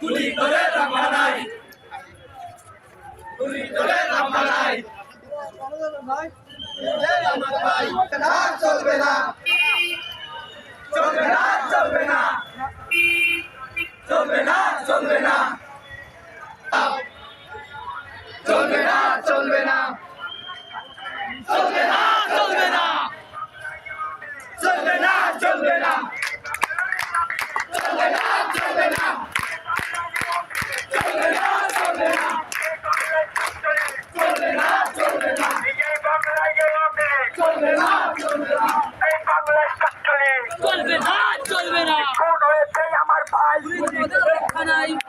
গুলি না, চলবে না। চলবে না চলবে না। চলবে না চলবে না। চলবে না চলবে না। চলবে না। চলবে না। হয়েছে আমার ভাই।